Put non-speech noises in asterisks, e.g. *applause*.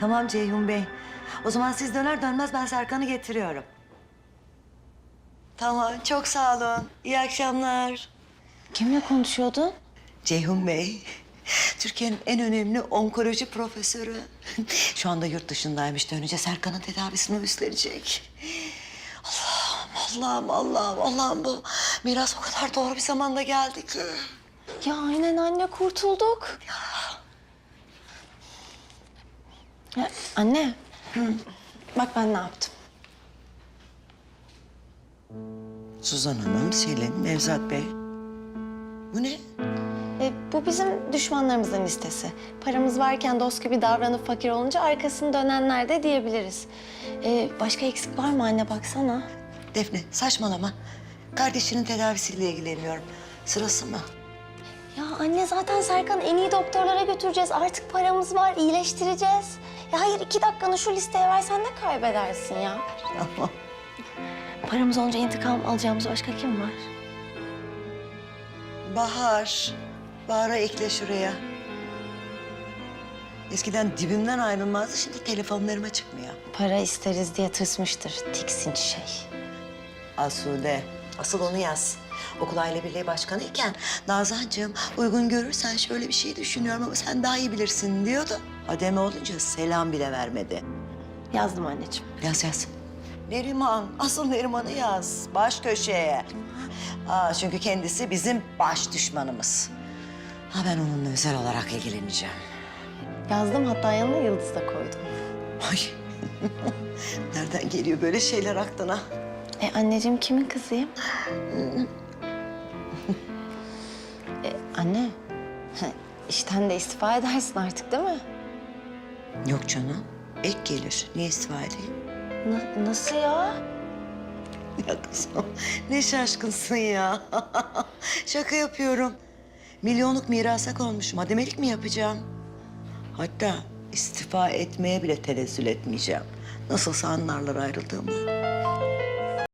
Tamam Ceyhun Bey. O zaman siz döner dönmez ben Serkan'ı getiriyorum. Tamam, çok sağ olun. İyi akşamlar. Kimle konuşuyordun? Ceyhun Bey, Türkiye'nin en önemli onkoloji profesörü. Şu anda yurt dışındaymış. Dönünce Serkan'ın tedavisini üstlenecek. Allah'ım, Allah'ım, Allah'ım, Allah'ım bu miras o kadar doğru bir zamanda geldi ki. Ya aynen anne kurtulduk. Ya, anne. Bak ben ne yaptım. Suzan Hanım, Selin, Nevzat Bey. Bu ne? E, bu bizim düşmanlarımızın listesi. Paramız varken dost gibi davranıp fakir olunca arkasını dönenler de diyebiliriz. E, başka eksik var mı anne baksana. Defne, saçmalama. Kardeşinin tedavisiyle ilgileniyorum. Sırası mı? Ya anne zaten Serkan en iyi doktorlara götüreceğiz. Artık paramız var, iyileştireceğiz. Ya hayır iki dakikanı şu listeye versen de kaybedersin ya. Tamam. Paramız olunca intikam alacağımız başka kim var? Bahar. Bahar'a ekle şuraya. Eskiden dibimden ayrılmazdı, şimdi telefonlarıma çıkmıyor. Para isteriz diye tırsmıştır tiksinç şey. Asude. Asıl onu yaz. Okul aile birliği başkanı iken Nazancığım uygun görürsen şöyle bir şey düşünüyorum ama sen daha iyi bilirsin diyordu. Ademe olunca selam bile vermedi. Yazdım anneciğim. Yaz yaz. Neriman, asıl Neriman'ı yaz. Baş köşeye. Aa, çünkü kendisi bizim baş düşmanımız. Ha ben onunla özel olarak ilgileneceğim. Yazdım hatta yanına yıldız da koydum. Ay. *laughs* Nereden geliyor böyle şeyler aklına? E anneciğim kimin kızıyım? e, anne. *laughs* işten de istifa edersin artık değil mi? Yok canım. Ek gelir. Niye istifa edeyim? Na- nasıl ya? Ya kızım ne şaşkınsın ya. *laughs* Şaka yapıyorum. Milyonluk mirasa konmuşum. Ademelik mi yapacağım? Hatta istifa etmeye bile tenezzül etmeyeceğim. Nasılsa anlarlar ayrıldığımı.